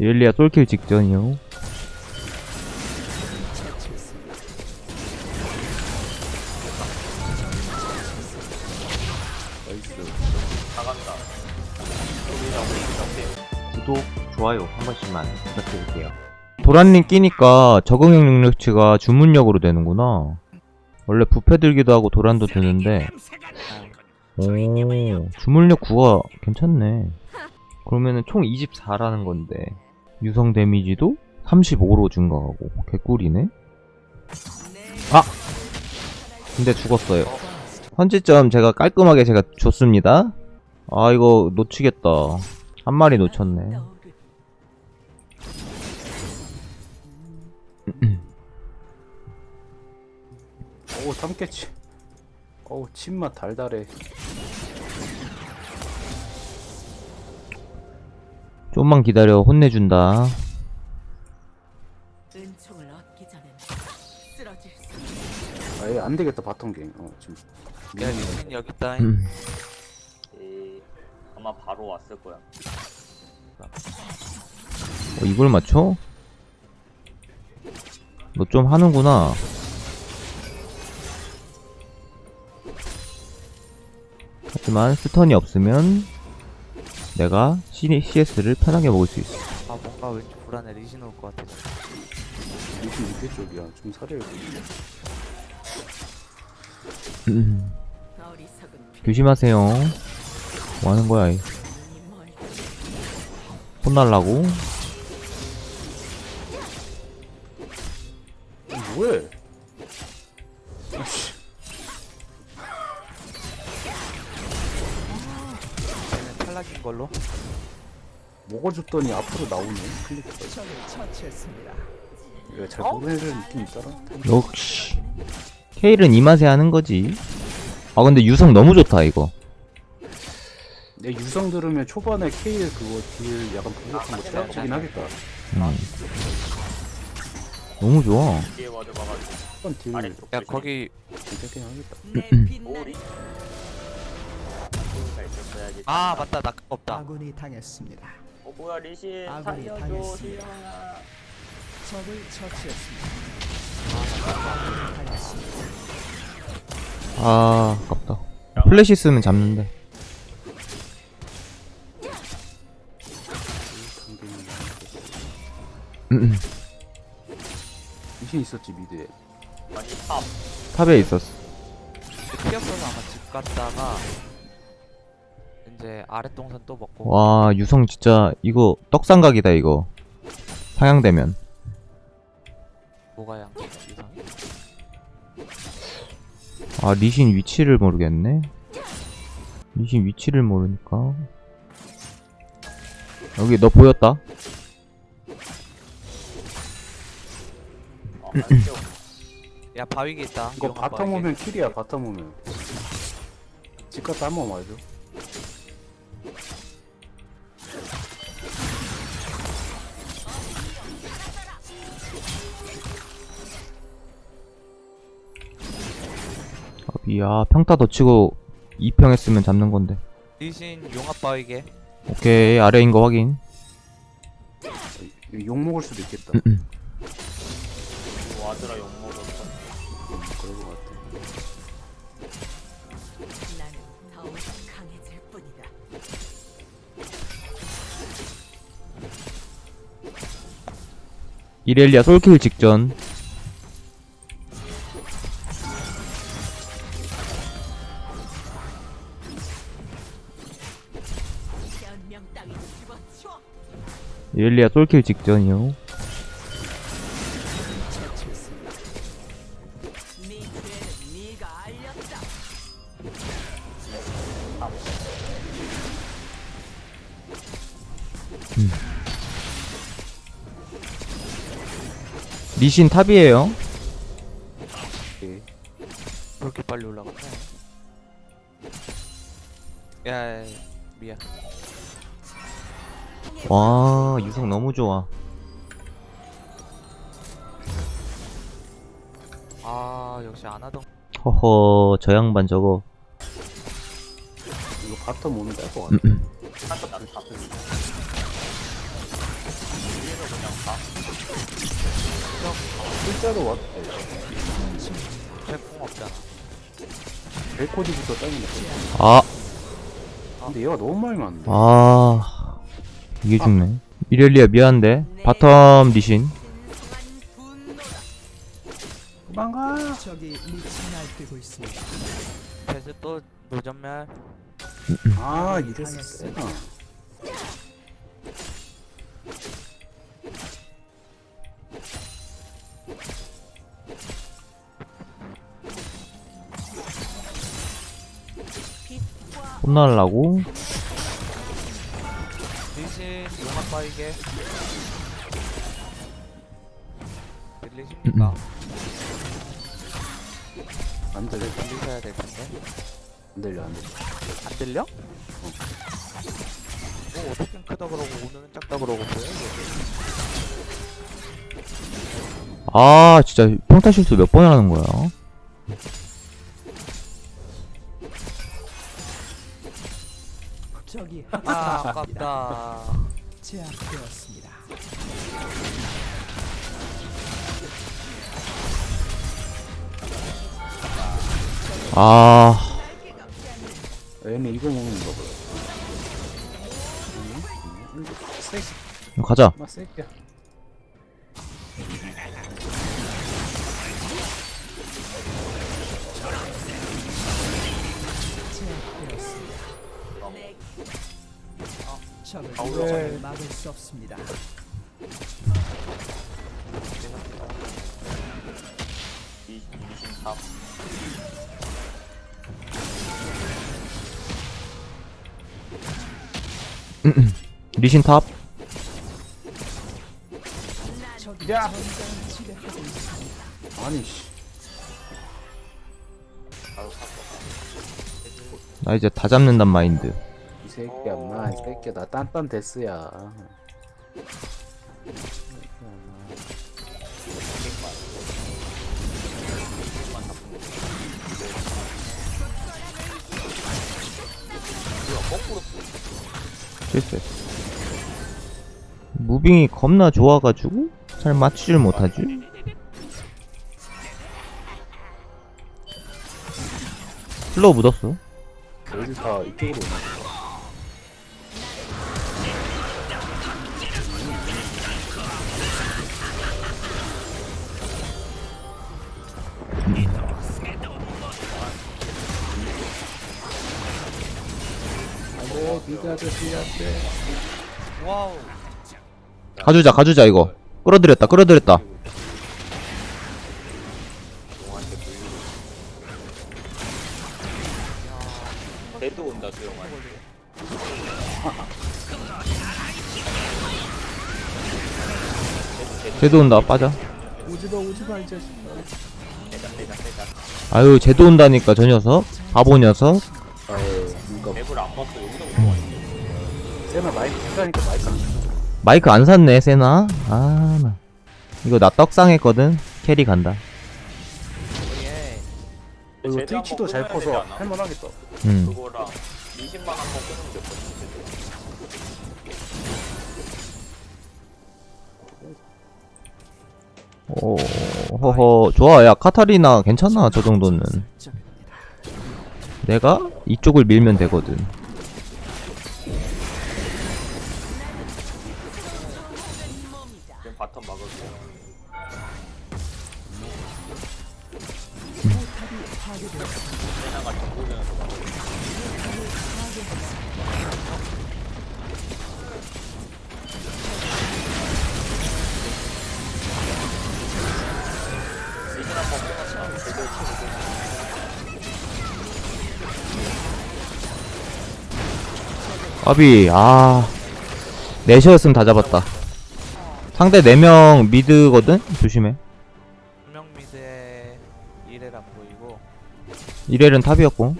이렐리아 솔킬 직전이요. 구독, 좋아요 한 번씩만 부탁드릴게요. 도란님 끼니까 적응형 능력치가 주문력으로 되는구나. 원래 부패 들기도 하고 도란도 드는데 오 주문력 9가 괜찮네. 그러면은 총 24라는 건데 유성 데미지도 35로 증가하고 개꿀이네. 아 근데 죽었어요. 헌지점 제가 깔끔하게 제가 줬습니다. 아 이거 놓치겠다. 한 마리 놓쳤네. 오 삼깨치 어우 침맛 달달해 좀만 기다려 혼내준다. 은총을 얻기 전엔 쓰러질 수 아예 안 되겠다 바텀갱 어 지금 야 리신 여기 있다 음. 아마 바로 왔을 거야. 어, 이걸 맞춰? 너 좀 하는구나. 하지만 스턴이 없으면 내가 CS를 편하게 먹을 수 있어. 아 뭔가 왠지 불안해 리신 올것 같아 리신 밑에 쪽이야 좀 사려야 돼 음, 어리석은 조심하세요. 뭐 하는 거야? 이. 혼날라고? 탈락인 걸로 먹어줬더니 앞으로 나오네 클릭 잘 모르는 애들 느낌 있더라 역시. 케일은 이 맛에 하는 거지. 아 근데 유성 너무 좋다 이거. 내 유성 들으면 초반에 K의 그거 딜 약간 부족한 거 생각보긴 하겠다 음. 너무 좋아. 뒤에 와드 봐가지고. 초반 딜 아래쪽. 야. 거기 괜찮긴 하겠다 내 빛나는. 아 맞다 나 그거 없다 아군이 당했습니다. 어, 뭐야, 리신. 아군이 살려줘, 당했습니다. 적을 처치했습니다. 아 아깝다. 플래시 쓰면 잡는데. 음, 음. 미신 있었지 미드에 아니, 탑. 탑에 있었어. 피 없어서 아마 집 갔다가 이제 아랫 동선 또 먹고 와 유성 진짜 이거 떡상각이다 이거. 상향되면. 뭐가 양 이상 아 리신 위치를 모르겠네. 리신 위치를 모르니까. 여기 너 보였다. 어, 안. 야 바위기 있다 이거 바텀 바위기. 오면 킬이야 바텀 오면 집 갔다 한번 와줘 야 평타 더 치고 2평 했으면 잡는 건데. 리신 용합 바위게 오케이 아래인 거 확인. 이거 욕 먹을 수도 있겠다 음, 음. 와드라 욕 먹었어. 음, 그럴 것 같아 나는 더욱 강해질 뿐이다. 이렐리아 솔킬 직전. 이렐리아 솔킬 직전이요. 알렸다. 리신 탑이에요. 오케이 그렇게 빨리 야, 야, 야 미안 와 유성 너무 좋아. 아 역시 안 하던 허허 저 양반 저거. 이거 바텀 오면 뺄것 같아 음, 음. 탑, 탑, 탑. 실제로 왔대. 제공 없잖아. 벨코디부터 거. 아, 근데 얘가 너무 많이 맞는데. 아. 이게 죽네. 이렐리아 미안한데. 바텀 리신. 도망가. 적이 미쳐 날뛰고 있습니다. 그래서 또 노전멸. 아 이래서. 빛과 혼날라고. 빠이게. 들리십니까? 안 들려. 들리셔야 될 텐데. 안 들려 안 들려. 안 들려? 뭐 어떻게 크다 그러고 오늘은 작다 그러고 그래? 아, 진짜 평타 실수 몇 번 하는 거야. 적이 아 아깝다. 제압되었습니다. 아, 얘네 이거 먹는 거 봐. 음, 세, 가자. 마 새끼야. 적을 네. 도저히 막을 수 없습니다. 이. 리신 탑. 야! 아니 씨. 나 이제 다 잡는단 마인드. 이 새끼야 엄마 이 새끼야 나 딴딴 데스야. 실수했어. 무빙이 겁나 좋아가지고 잘 맞추질 못하지. 슬로우 묻었어. 여기 다 이쪽으로 오네. 안돼 미드 아저씨 안돼 와우. 가주자, 가주자 이거. 끌어들였다, 끌어들였다. 대도 온다 수영아. 쟤도 온다, 빠져. 오지마 오지마 이 자식. 아유, 쟤도 온다니까 저 녀석. 바보 녀석. 세나 마이크 켜니까 마이크 안 켜. 마이크 안 샀네, 세나. 아, 나. 이거 나 떡상했거든. 캐리 간다. 예. 이거 한번 트위치도 잘 끊어야 않아? 할만하겠다 음. 그거랑 20만 한번 끊으면 됐거든. 오, 허허. 좋아, 야, 카타리나 괜찮아, 저 정도는. 내가 이쪽을 밀면 되거든. 아비, 아. 넷이었으면 다 잡았다. 상대 4명 미드거든? 조심해. 분명 미드에 이렐 안 보이고. 이렐은 탑이었고.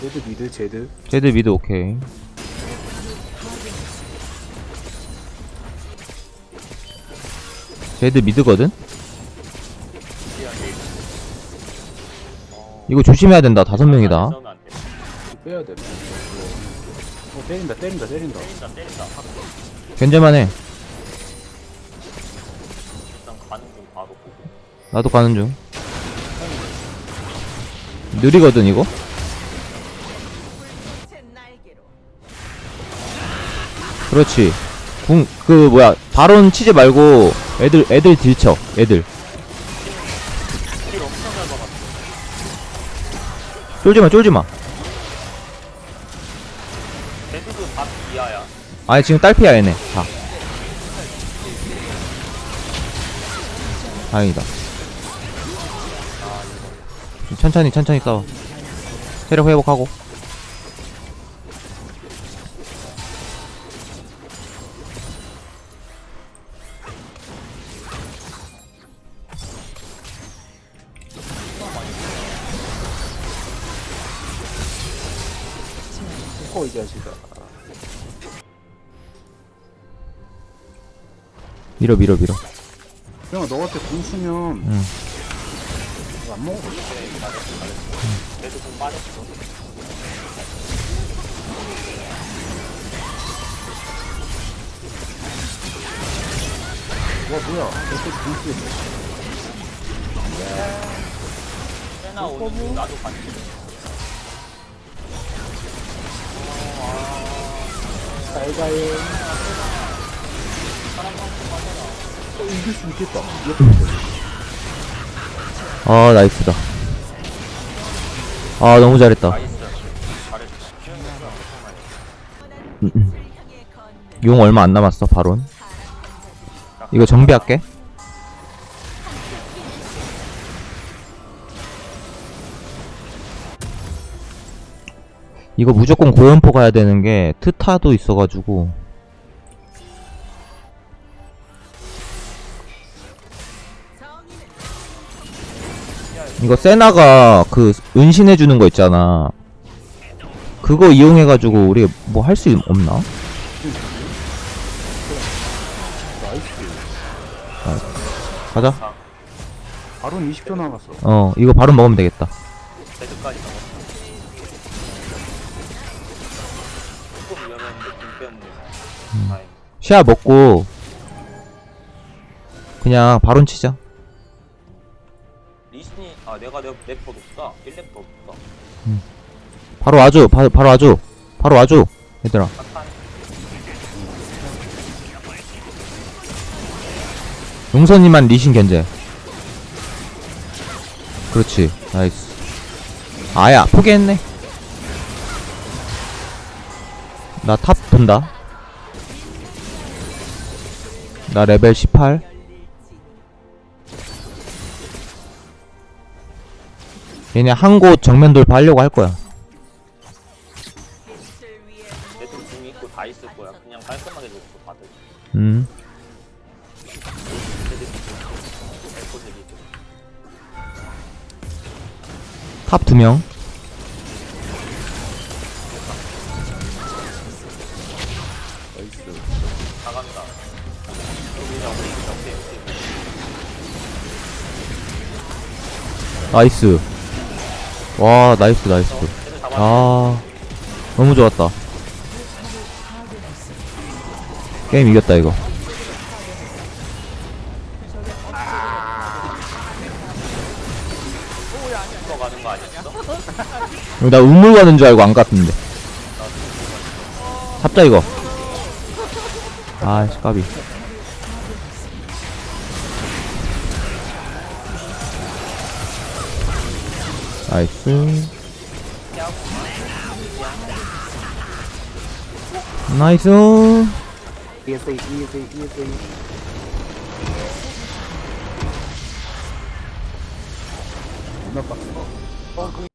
제드 미드 제드 쟤드 미드 오케이. 쟤드 미드거든? 이거 조심해야 된다. 다섯 명이다. 싸우면 안 돼. 빼야 돼 어, 때린다 때린다 때린다 때린다 때린다 견제만 해 일단 가는 중 바로 보고 나도 가는 중 느리거든 이거 제 날개로 그렇지 궁 그 뭐야 바론 치지 말고 애들 애들 딜쳐 애들. 쫄지마 쫄지마. 아니 지금 딸피야 얘네. 다 다행이다. 천천히 천천히 싸워. 체력 회복하고 밀어 밀어 밀어. 형아 너한테 돈 쓰면 응. 이거 안 먹어 와 뭐야? 너한테 돈 쓰겠네 세나 오는 중 나도 같이 잘가요. 어, 이길 수 있겠다 아 나이스다. 아 너무 잘했다. 음, 음. 용 얼마 안 남았어 바론? 이거 정비할게. 이거 무조건 고연포 가야 되는 게 트타도 있어가지고 이거 세나가 그 은신해주는 거 있잖아. 그거 이용해가지고 우리 뭐 할 수 없나? 나이스 가자. 바론 20초 남았어. 어 이거 바로 먹으면 되겠다. 조금 위험했는데 다행 시야 먹고 그냥 바론 치자. 아 내가 내 랩더 높다 1랩더 높다 바로 와줘. 바, 바로 와줘. 바로 와줘. 얘들아. 용선이만 리신 견제. 그렇지. 나이스. 아야 포기했네. 나탑 본다. 나 레벨 18 얘네 한 곳 정면 돌파하려고 할 거야. 빛을 위해 데드 공 있고 다 있을 거야. 그냥 깔끔하게 놓고 다들 음 데드 공 데드 데드 탑두 명. 다 간다 여기 여기 여기 여기 나이스 와 나이스 나이스. 아 너무 좋았다. 게임 이겼다 이거. 나 우물 가는 줄 알고 안 갔는데. 잡자 이거. 아씨 까비 나이스 나이스 어, 그